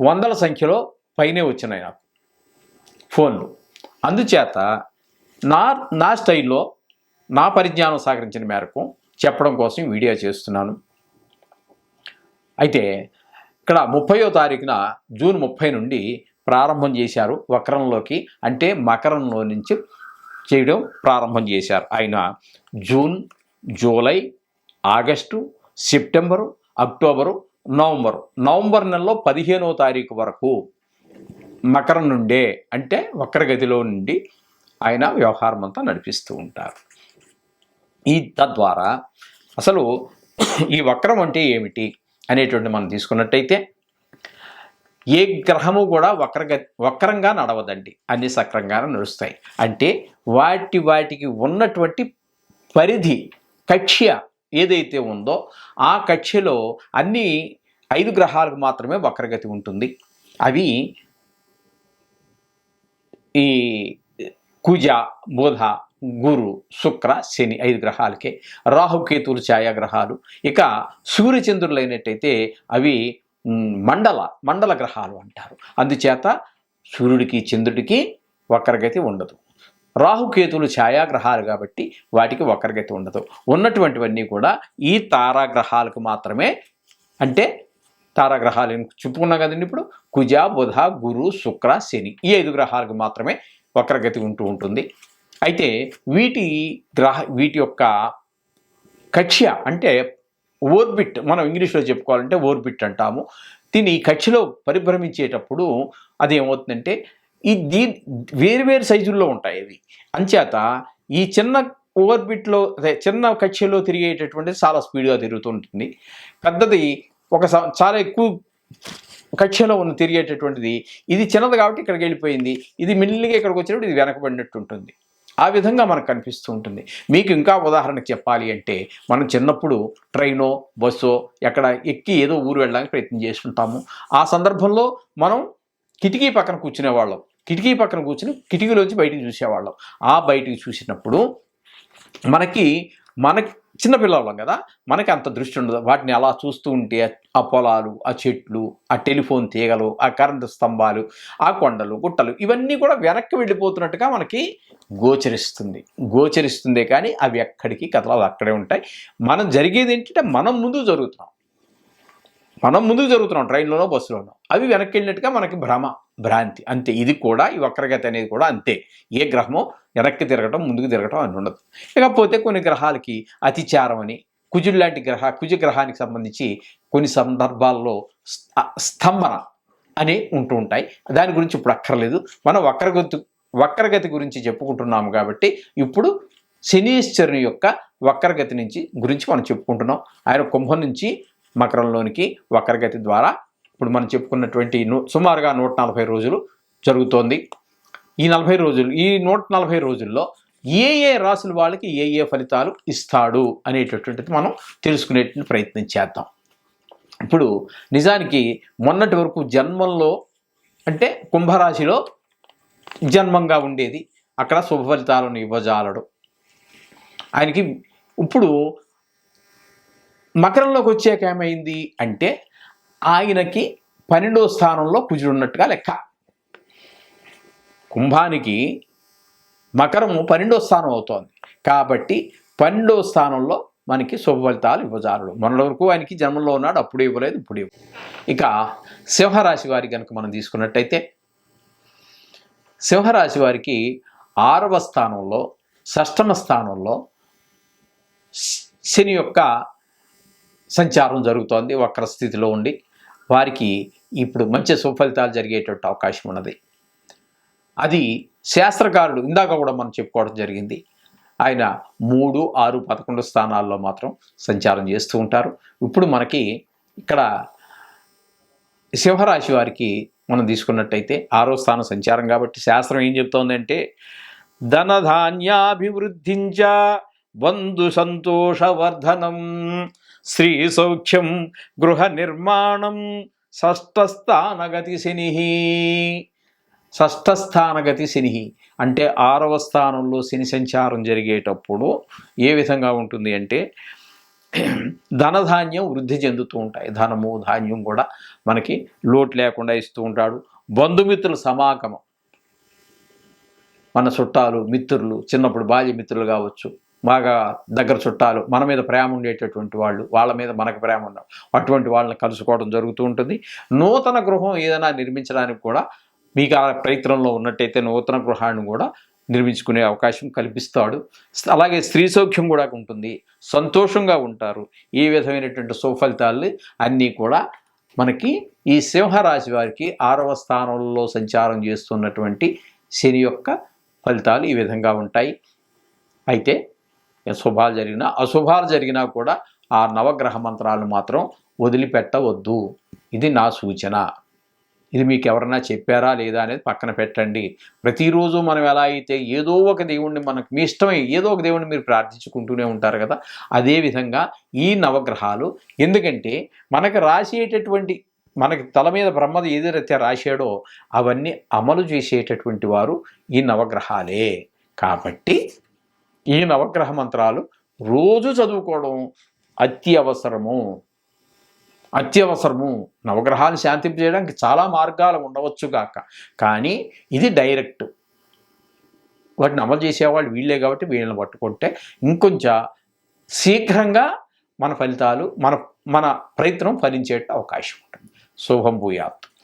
వందల సంఖ్యలో పైనే వచ్చినాయి నాకు ఫోన్లు. అందుచేత నా నా స్టైల్లో నా పరిజ్ఞానం సహకరించిన మేరకు చెప్పడం కోసం వీడియో చేస్తున్నాను. అయితే ఇక్కడ ముప్పయో తారీఖున జూన్ ముప్పై నుండి ప్రారంభం చేశారు వక్రంలోకి అంటే మకరంలో నుంచి చేయడం ప్రారంభం చేశారు. ఆయన June July August September October November. November నెలలో పదిహేనవ తారీఖు వరకు మకరం నుండే అంటే వక్రగతిలో నుండి ఆయన వ్యవహారం అంతా నడిపిస్తూ ఉంటారు. ఈ తద్వారా అసలు ఈ వక్రం అంటే ఏమిటి అనేటువంటి మనం తీసుకున్నట్టయితే ఏ గ్రహము కూడా వక్రగ వక్రంగా నడవదండి. అన్ని సక్రంగానే నడుస్తాయి. అంటే వాటి వాటికి ఉన్నటువంటి పరిధి కక్ష్య ఏదైతే ఉందో ఆ కక్ష్యలో అన్ని ఐదు గ్రహాలకు మాత్రమే వక్రగతి ఉంటుంది. అవి ఈ కుజ బుధ గురు శుక్ర శని ఐదు గ్రహాలకే. రాహుకేతులు ఛాయాగ్రహాలు. ఇక సూర్యచంద్రులు అయినట్టయితే అవి మండల మండల గ్రహాలు అంటారు. అందుచేత సూర్యుడికి చంద్రుడికి వక్రగతి ఉండదు. రాహుకేతులు ఛాయాగ్రహాలు కాబట్టి వాటికి వక్రగతి ఉండదు. ఉన్నటువంటివన్నీ కూడా ఈ తారాగ్రహాలకు మాత్రమే అంటే తారాగ్రహాలు చెప్పుకున్నాం కదండి ఇప్పుడు? కుజ బుధ గురు శుక్ర శని ఈ ఐదు గ్రహాలకు మాత్రమే వక్రగతి ఉంటూ ఉంటుంది. అయితే వీటి గ్రహ వీటి యొక్క కక్ష్య అంటే ఓర్బిట్ మనం ఇంగ్లీష్లో చెప్పుకోవాలంటే ఓర్బిట్ అంటాము. దీని ఈ కక్షలో పరిభ్రమించేటప్పుడు అది ఏమవుతుందంటే ఈ దీ వేరువేరు సైజుల్లో ఉంటాయి ఇవి. అంచేత ఈ చిన్న ఓవర్బిట్లో అదే చిన్న కక్షలో తిరిగేటటువంటిది చాలా స్పీడ్గా తిరుగుతూ ఉంటుంది. పెద్దది ఒక స- చాలా ఎక్కువ కక్షలో ఉన్న తిరిగేటటువంటిది ఇది చిన్నది కాబట్టి ఇక్కడికి వెళ్ళిపోయింది ఇది మిల్లిగా ఇక్కడికి వచ్చినప్పుడు ఇది వెనకబడినట్టు ఉంటుంది. ఆ విధంగా మనకు కనిపిస్తూ ఉంటుంది. మీకు ఇంకా ఉదాహరణకు చెప్పాలి అంటే మనం చిన్నప్పుడు ట్రైనో బస్సో ఎక్కడ ఎక్కి ఏదో ఊరు వెళ్ళడానికి ప్రయత్నం చేస్తుంటాము. ఆ సందర్భంలో మనం కిటికీ పక్కన కూర్చునేవాళ్ళం కిటికీ పక్కన కూర్చుని కిటికీలోంచి బయటికి చూసేవాళ్ళం. ఆ బయటికి చూసినప్పుడు మనకి మనకి చిన్నపిల్లవాళ్ళం కదా మనకి అంత దృష్టి ఉండదు. వాటిని అలా చూస్తూ ఉంటే ఆ పొలాలు ఆ చెట్లు ఆ టెలిఫోన్ తీగలు ఆ కరెంటు స్తంభాలు ఆ కొండలు గుట్టలు ఇవన్నీ కూడా వెనక్కి వెళ్ళిపోతున్నట్టుగా మనకి గోచరిస్తుంది. గోచరిస్తుందే కానీ అవి ఎక్కడికి కథలు అక్కడే ఉంటాయి. మనం జరిగేది ఏంటంటే మనం ముందు జరుగుతున్నాం. మనం ముందుకు జరుగుతున్నాం ట్రైన్లోనో బస్సులోనో. అవి వెనక్కి వెళ్ళినట్టుగా మనకి భ్రమ భ్రాంతి. అంతే ఇది కూడా ఈ వక్రగతి అనేది కూడా అంతే. ఏ గ్రహమో వెనక్కి తిరగటం ముందుకు తిరగటం అని ఉండదు. ఇకపోతే కొన్ని గ్రహాలకి అతిచారం అని కుజుడు లాంటి గ్రహ కుజ గ్రహానికి సంబంధించి కొన్ని సందర్భాల్లో స్తంభన అని ఉంటూ ఉంటాయి. దాని గురించి ఇప్పుడు అక్కర్లేదు. మనం వక్రగతి వక్రగతి గురించి చెప్పుకుంటున్నాము కాబట్టి ఇప్పుడు శనీశ్వరుని యొక్క వక్రగతి నుంచి గురించి మనం చెప్పుకుంటున్నాం. ఆయన కుంభం నుంచి మకరంలోనికి వక్రగతి ద్వారా ఇప్పుడు మనం చెప్పుకున్నటువంటి సుమారుగా నూట నలభై రోజులు జరుగుతోంది. ఈ నలభై రోజులు ఈ నూట నలభై రోజుల్లో ఏ ఏ రాసుల వాళ్ళకి ఏ ఏ ఫలితాలు ఇస్తాడు అనేటటువంటిది మనం తెలుసుకునేటువంటి ప్రయత్నం చేద్దాం. ఇప్పుడు నిజానికి మొన్నటి వరకు జన్మంలో అంటే కుంభరాశిలో జన్మంగా ఉండేది. అక్కడ శుభ ఫలితాలను ఇవ్వజాలడు. ఆయనకి ఇప్పుడు మకరంలోకి వచ్చాక ఏమైంది అంటే ఆయనకి పన్నెండో స్థానంలో కుజుడు ఉన్నట్టుగా లెక్క. కుంభానికి మకరము పన్నెండో స్థానం అవుతోంది. కాబట్టి పన్నెండో స్థానంలో మనకి శుభ ఫలితాలు ఇవ్వజాలడు. మొన్నటి వరకు ఆయనకి జన్మంలో ఉన్నాడు అప్పుడు ఇవ్వలేదు ఇప్పుడు ఇవ్వ ఇక సింహరాశి వారికి కనుక మనం తీసుకున్నట్టయితే సింహరాశి వారికి ఆరవ స్థానంలో షష్టమ స్థానంలో శని యొక్క సంచారం జరుగుతోంది వక్ర స్థితిలో ఉండి. వారికి ఇప్పుడు మంచి సుఫలితాలు జరిగేటట్టు అవకాశం ఉన్నది. అది శాస్త్రకారుడు ఇందాక కూడా మనం చెప్పుకోవడం జరిగింది. ఆయన మూడు ఆరు పదకొండు స్థానాల్లో మాత్రం సంచారం చేస్తూ ఉంటారు. ఇప్పుడు మనకి ఇక్కడ సింహరాశి వారికి మనం తీసుకున్నట్టయితే ఆరో స్థానం సంచారం కాబట్టి శాస్త్రం ఏం చెప్తోందంటే ధనధాన్యాభివృద్ధించ బంధు సంతోషవర్ధనం శ్రీ సౌఖ్యం గృహ నిర్మాణం షష్ఠస్థానగతి శని షష్ఠస్థానగతి శని అంటే ఆరవ స్థానంలో శని సంచారం జరిగేటప్పుడు ఏ విధంగా ఉంటుంది అంటే ధనధాన్యం వృద్ధి చెందుతూ ఉంటాయి. ధనము ధాన్యం కూడా మనకి లోటు లేకుండా ఇస్తూ ఉంటాడు. బంధుమిత్రుల సమాగమం. మన చుట్టాలు మిత్రులు చిన్నప్పుడు బాల్య మిత్రులు కావచ్చు. బాగా దగ్గర చుట్టాలు మన మీద ప్రేమ ఉండేటటువంటి వాళ్ళు వాళ్ళ మీద మనకు ప్రేమ ఉన్న అటువంటి వాళ్ళని కలుసుకోవడం జరుగుతూ ఉంటుంది. నూతన గృహం ఏదైనా నిర్మించడానికి కూడా మీకు ఆ ప్రయత్నంలో ఉన్నట్టయితే నూతన గృహాన్ని కూడా నిర్మించుకునే అవకాశం కల్పిస్తాడు. అలాగే స్త్రీ సౌఖ్యం కూడా ఉంటుంది. సంతోషంగా ఉంటారు. ఈ విధమైనటువంటి సుఫలితాలు అన్నీ కూడా మనకి ఈ సింహరాశి వారికి ఆరవ స్థానంలో సంచారం చేస్తున్నటువంటి శని యొక్క ఫలితాలు ఈ విధంగా ఉంటాయి. అయితే శుభాలు జరిగినా అశుభాలు జరిగినా కూడా ఆ నవగ్రహ మంత్రాలు మాత్రం వదిలిపెట్టవద్దు. ఇది నా సూచన. ఇది మీకు ఎవరన్నా చెప్పారా లేదా అనేది పక్కన పెట్టండి. ప్రతిరోజు మనం ఎలా అయితే ఏదో ఒక దేవుణ్ణి మనకు మీ ఇష్టమై ఏదో ఒక దేవుణ్ణి మీరు ప్రార్థించుకుంటూనే ఉంటారు కదా అదేవిధంగా ఈ నవగ్రహాలు ఎందుకంటే మనకు రాసేటటువంటి మనకి తల మీద బ్రహ్మ ఏదైతే రాశాడో అవన్నీ అమలు చేసేటటువంటి వారు ఈ నవగ్రహాలే. కాబట్టి ఈ నవగ్రహ మంత్రాలు రోజు చదువుకోవడం అత్యవసరము. అత్యవసరము. నవగ్రహాలు శాంతింపజేయడానికి చాలా మార్గాలు ఉండవచ్చు కాక కానీ ఇది డైరెక్ట్. వాటిని అమలు చేసేవాళ్ళు వీళ్ళే కాబట్టి వీళ్ళని పట్టుకుంటే ఇంకొంచెం శీఘ్రంగా మన ఫలితాలు మన మన ప్రయత్నం ఫలించే అవకాశం ఉంటుంది. శుభం భూయాత్.